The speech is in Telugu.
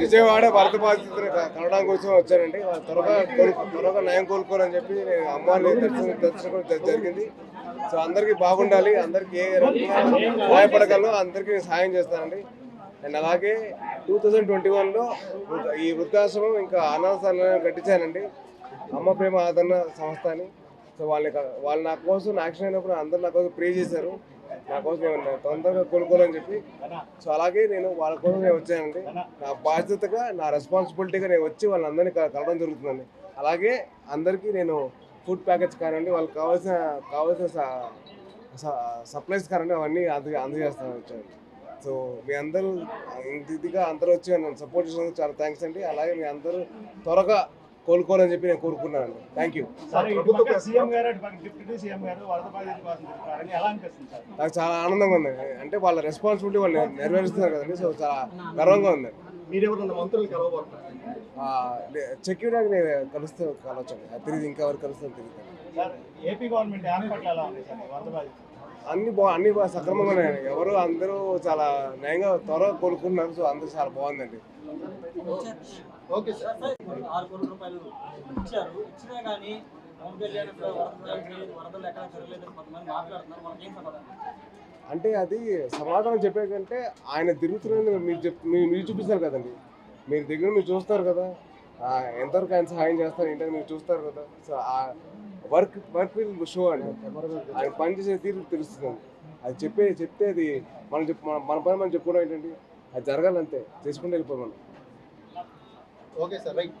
విజయవాడ భరత బాధితులు కలవడం కోసం వచ్చానండి వాళ్ళు త్వరగా త్వరగా నయం కోలుకోవాలని చెప్పి నేను అమ్మవారిని దర్శనం దర్శనం జరిగింది. సో అందరికీ బాగుండాలి. అందరికీ ఏ రకంగా సహాయపడగలను అందరికీ నేను సహాయం చేస్తానండి. అండ్ అలాగే టూ థౌజండ్ ట్వంటీ వన్లో ఈ వృద్ధాశ్రమం ఇంకా అనాథాలను కట్టించానండి. అమ్మ ప్రేమ ఆదరణ సంస్థ అని. సో వాళ్ళ వాళ్ళు నా కోసం యాక్షన్ అయినప్పుడు అందరూ నా కోసం ప్రే చేశారు. నా కోసం నేను తొందరగా కోలుకోవాలని చెప్పి. సో అలాగే నేను వాళ్ళ కోసం నేను వచ్చానండి. నా బాధ్యతగా నా రెస్పాన్సిబిలిటీగా నేను వచ్చి వాళ్ళందరినీ కలవడం జరుగుతుందండి. అలాగే అందరికీ నేను ఫుడ్ ప్యాకెట్స్ కానివ్వండి వాళ్ళకి కావాల్సిన కావాల్సిన స- సప్లైస్ కానివ్వండి అవన్నీ అంద అందజేస్తాను వచ్చాను. సో మీ అందరూ ఇంత ఇదిగా అందరూ వచ్చి నన్ను సపోర్ట్ చేసినందుకు చాలా థ్యాంక్స్ అండి. అలాగే మీ అందరూ త్వరగా కోలుకోవాలని చెప్పి నేను కోరుకున్నాను థ్యాంక్ యూ నాకు చాలా ఆనందంగా ఉంది. అంటే వాళ్ళ రెస్పాన్సిబిలిటీ వాళ్ళు నెరవేరుస్తున్నారు కదండి. సో చాలా గర్వంగా ఉంది. చెక్ నేను కలుస్తూ కలవచ్చండి. తిరిగి ఇంకా ఎవరు కలుస్తాను సార్ ఏపీ గవర్నమెంట్ అన్ని బా అన్ని సక్రమంగానే. ఎవరు అందరూ చాలా నయంగా త్వరగా కోలుకుంటున్నారు సో అందరూ చాలా బాగుందండి. Okay sir. ఆరు కోట్ల రూపాయలు ఇచ్చారు. ఇచ్చినా కానీ పవన్ కళ్యాణ్ ఇక్కడ వరదలు ఎక్కడ కొంతమంది మాట్లాడుతున్నారు. మనకి ఏం సమాధానం? అంటే అది సమాధానం చెప్పే కంటే ఆయన తిరుగుతున్నారని మీరు చెప్ మీరు చూపిస్తారు కదండి. మీరు దగ్గర మీరు చూస్తారు కదా. ఎంతవరకు ఆయన సహాయం చేస్తారు ఏంటని మీరు చూస్తారు కదా. సో ఆ వర్క్ వర్క్ విల్ షో అండి. ఆయన పని చేసే తీరు తెలుస్తుంది. అది చెప్పే చెప్తే అది మనం చెప్ మన- మన పని మనం చెప్పుకోవడం ఏంటండి? అది జరగాలంతే. చేసుకుంటూ వెళ్ళిపోవాలి మనం ఓకే సార్ రైట్